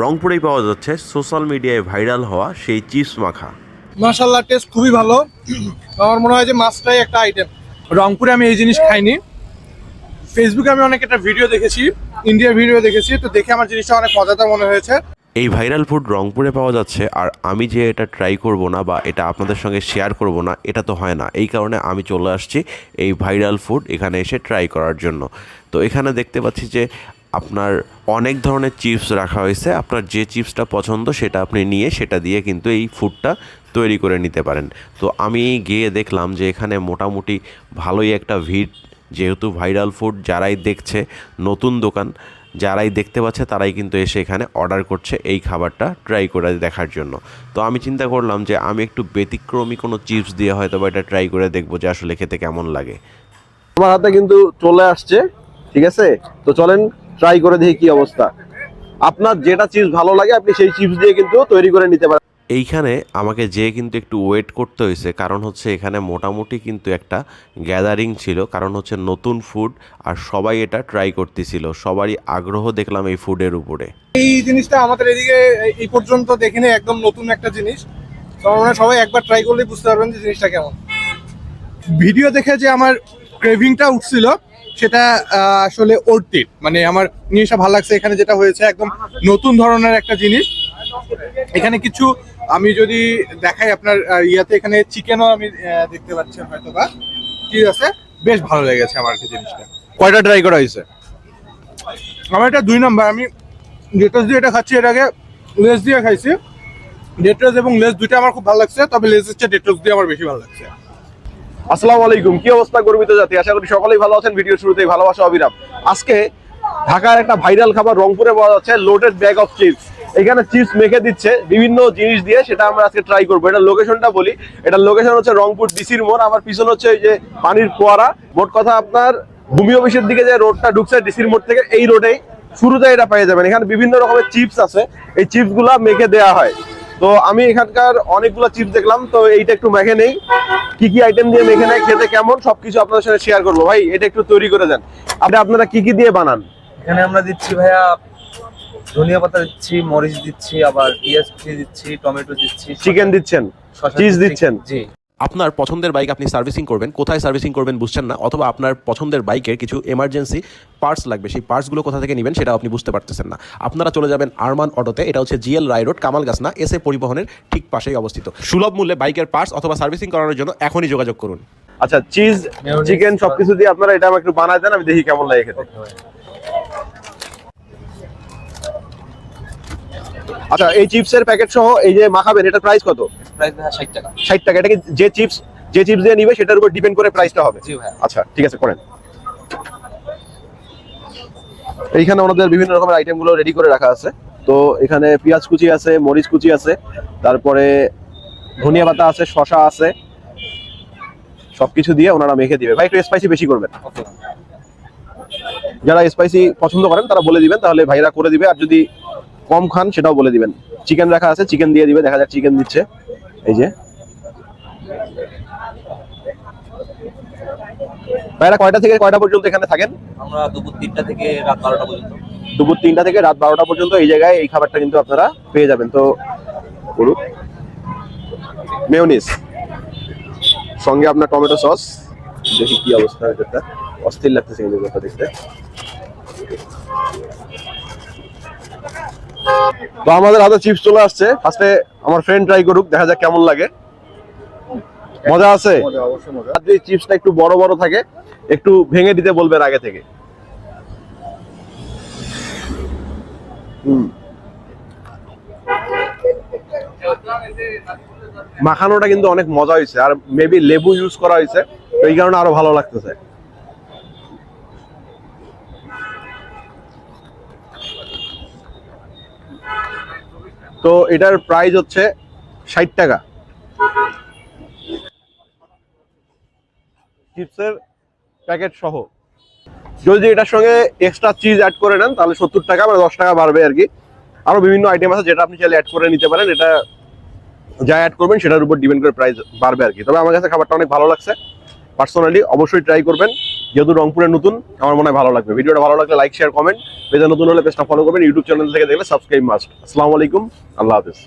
রংপুরেই পাওয়া যাচ্ছে সোশ্যাল মিডিয়ায় ভাইরাল হওয়া সেই চিপস মাখা। মাশাল্লাহ টেস্ট খুবই ভালো। আমার মনে হয় যে মাছটাই একটা আইটেম রংপুরে আমি এই জিনিস খাইনি। ফেসবুকে আমি অনেক একটা ভিডিও দেখেছি ইন্ডিয়ার ভিডিও দেখেছি তো দেখে আমার জিনিসটা অনেক মজাদার মনে হয়েছে। এই ভাইরাল ফুড রংপুরে পাওয়া যাচ্ছে আর আমি যে এটা ট্রাই করব না বা এটা আপনাদের সঙ্গে শেয়ার করব না এটা তো হয় না। এই কারণে আমি চলে আসছি এই ভাইরাল ফুড এখানে এসে ট্রাই করার জন্য। তো এখানে দেখতে পাচ্ছি যে আপনার অনেক ধরনের চিপস রাখা হয়েছে। আপনার যে চিপসটা পছন্দ সেটা আপনি নিয়ে সেটা দিয়ে কিন্তু এই ফুডটা তৈরি করে নিতে পারেন। তো আমি গিয়ে দেখলাম যে এখানে মোটামুটি ভালোই একটা ভিড়, যেহেতু ভাইরাল ফুড যারাই দেখছে, নতুন দোকান যারাই দেখতে পাচ্ছে তারাই কিন্তু এসে এখানে অর্ডার করছে এই খাবারটা ট্রাই করে দেখার জন্য। তো আমি চিন্তা করলাম যে আমি একটু ব্যতিক্রমী কোনো চিপস দিয়ে হয়তো বা এটা ট্রাই করে দেখব যে আসলে খেতে কেমন লাগে। আমার হাতে কিন্তু চলে আসছে, ঠিক আছে? তো চলেন ট্রাই করে দেখি কি অবস্থা। আপনার যেটা চিপস ভালো লাগে আপনি সেই চিপস দিয়ে কিন্তু তৈরি করে নিতে পারেন। এইখানে আমাকে যেয়ে কিন্তু একটু ওয়েট করতে হয়েছে কারণ হচ্ছে এখানে মোটামুটি কিন্তু একটা গ্যাদারিং ছিল কারণ হচ্ছে নতুন ফুড আর সবাই এটা ট্রাই করতেছিল সবারই আগ্রহ দেখলাম এই ফুডের উপরে। এই জিনিসটা আমাদের এদিকে এই পর্যন্ত দেখিনি একদম নতুন একটা জিনিস। তো আমার হয় সবাই একবার ট্রাই করলেই বুঝতে পারবেন যে জিনিসটা কেমন। ভিডিও দেখে যে আমার ক্রেভিংটা উঠছিল, সেটা আসলে অর্থিত মানে আমার জিনিসটা ভালো লাগছে এখানে যেটা হয়েছে, একদম নতুন ধরনের একটা জিনিস। এখানে কিছু, আমি যদি দেখাই আপনার ইয়াতে এখানে চিকেনও আমি দেখতে পাচ্ছি হয়তো বা ঠিক আছে? বেশ ভালো লেগেছে আমার কি জিনিসটা। কয়টা ট্রাই করা হয়েছে? আমার এটা দুই নম্বর আমি ডেটস দিয়ে এটা খাচ্ছি আগে লেস দিয়ে খাইছি। ডেটস এবং লেস দুইটা আমার খুব ভালো লাগছে, তবে লেসের চেয়ে ডেটস দিয়ে আমার বেশি ভালো লাগছে। আসসালামু আলাইকুম, কি অবস্থা গর্বিত জাতি? আশা করি সকলেই ভালো আছেন, ভিডিও শুরুতেই ভালোবাসা, অবিরাম। আজকে ঢাকার একটা ভাইরাল খাবার রংপুরে পাওয়া যাচ্ছে লোডেড ব্যাগ অফ চিপস এখানে চিপস মেখে দিচ্ছে, বিভিন্ন জিনিস দিয়ে সেটা আমরা আজকে ট্রাই করব। এটা লোকেশনটা বলি। এটা লোকেশন হচ্ছে রংপুর ডিসির মোড়। আমার পিছনে হচ্ছে এই যে পানির ফোয়ারা। মোট কথা আপনার ভূমি অফিসের দিকে যে রোডটা ঢুকছে ডিসির মোড় থেকে, এই রোডেই শুরুতে এটা পেয়ে যাবেন। এখানে বিভিন্ন রকমের চিপস আছে। এই চিপসগুলা মেখে দেওয়া হয়। তো আমি এখানকার অনেকগুলো চিপস দেখলাম তো এইটা একটু মেখে নেই। কি কি আইটেম দিয়ে মেখে নেয় খেতে কেমন সবকিছু আপনাদের সাথে শেয়ার করব। ভাই এটা একটু তৈরি করে দেন। আপনি আপনারা কি কি দিয়ে বানান? এখানে আমরা দিচ্ছি ভাইয়া ধনিয়া পাতা দিচ্ছি মরিচ দিচ্ছি আবার পেঁয়াজ দিচ্ছি টমেটো দিচ্ছি চিকেন দিচ্ছেন? চিজ দিচ্ছেন? জি। আপনার পছন্দের বাইক আপনি সার্ভিসিং করবেন কোথায় সার্ভিসিং করবেন বুঝছেন না অথবা আপনার পছন্দের বাইকের কিছু এমার্জেন্সি পার্টস লাগবে সেই পার্টসগুলো কোথা থেকে নেবেন সেটা আপনি বুঝতে পারতেছেন না। আপনারা চলে যাবেন আরমান অটোতে এটা হচ্ছে G L Roy road Kamal গাছনা এসে পরিবহনের ঠিক পাশেই অবস্থিত। সুলভ মূল্যে বাইকের পার্টস অথবা সার্ভিসিং করানোর জন্য এখনই যোগাযোগ করুন। আচ্ছা চিজ চিকেন সবকিছু দিয়ে আপনারা এটা আমাকে একটু বানায় দেন আমি দেখি কেমন লাগে খেতে। আচ্ছা এই চিপসের প্যাকেট সহ এই যে মাখাবেন এটার প্রাইস কত? প্রাইস ভাইয়া ষাট টাকা। ষাট টাকা এটা কি যে চিপস যে চিপস দিয়ে নিবে সেটার উপর ডিপেন্ড করে প্রাইসটা হবে? জি আচ্ছা ঠিক আছে করেন। এইখানে ওনাদের বিভিন্ন রকমের আইটেমগুলো রেডি করে রাখা আছে। তো এখানে পেঁয়াজ কুচি আছে মরিচ কুচি আছে তারপরে ধনিয়া পাতা আছে শশা আছে। সবকিছু দিয়ে ওনারা মেখে দিবে। ভাই একটু স্পাইসি বেশি করবেন। যারা স্পাইসি পছন্দ করেন তারা বলে দিবেন তাহলে ভাইরা করে দিবে। আর যদি কম খান সেটাও বলে দিবেন। চিকেন রাখা আছে চিকেন দিয়ে দিবে দেখা যাক চিকেন দিচ্ছে। এই যে। ভাইরা কয়টা থেকে কয়টা পর্যন্ত এখানে থাকেন? আমরা দুপুর তিনটা থেকে রাত বারোটা পর্যন্ত। দুপুর তিনটা থেকে রাত বারোটা পর্যন্ত এই জায়গায় এই খাবারটা কিন্তু আপনারা পেয়ে যাবেন। তো করুক মেয়নিস সঙ্গে আপনার টমেটো সস। দেখি কি অবস্থা এটা অস্থির লাগতেছে কিন্তু দেখতে। তো আমাদের হাতে চিপস চলে আসছে। ফার্স্টে আমার ফ্রেন্ড ট্রাই করুক দেখা যাক কেমন লাগে। মজা আছে? যদি চিপসটা একটু বড় বড় থাকে একটু ভেঙে দিতে বলবেন আগে থেকে। মাখানোটা কিন্তু অনেক মজা হয়েছে আর মেবি লেবু ইউজ করা হয়েছে তো এই কারণে আরও ভালো লাগতেছে। তো এটার প্রাইস হচ্ছে ষাট টাকা। চিপসের প্যাকেট সহ। যদি এটার সঙ্গে এক্সট্রা চিজ অ্যাড করে নেন, তাহলে সত্তর টাকা মানে দশ টাকা বাড়বে আর কি। আরও বিভিন্ন আইটেম আছে যেটা আপনি চাইলে অ্যাড করে নিতে পারেন। এটা যা অ্যাড করবেন, সেটার উপর ডিপেন্ড করে প্রাইস বাড়বে আর কি। তবে আমার কাছে খাবারটা অনেক ভালো লাগছে। পার্সোনালি অবশ্যই ট্রাই করবেন। যেহেতু রংপুরে নতুন, আমার মনে হয় ভালো লাগবে। ভিডিওটা ভালো লাগলে লাইক শেয়ার কমেন্ট পেজে নতুন হলে পেজটা ফলো করবেন। ইউটিউব চ্যানেল থেকে দেখলে সাবস্ক্রাইব মাস্ট আসসালামু আলাইকুম। আল্লাহ হাফিজ।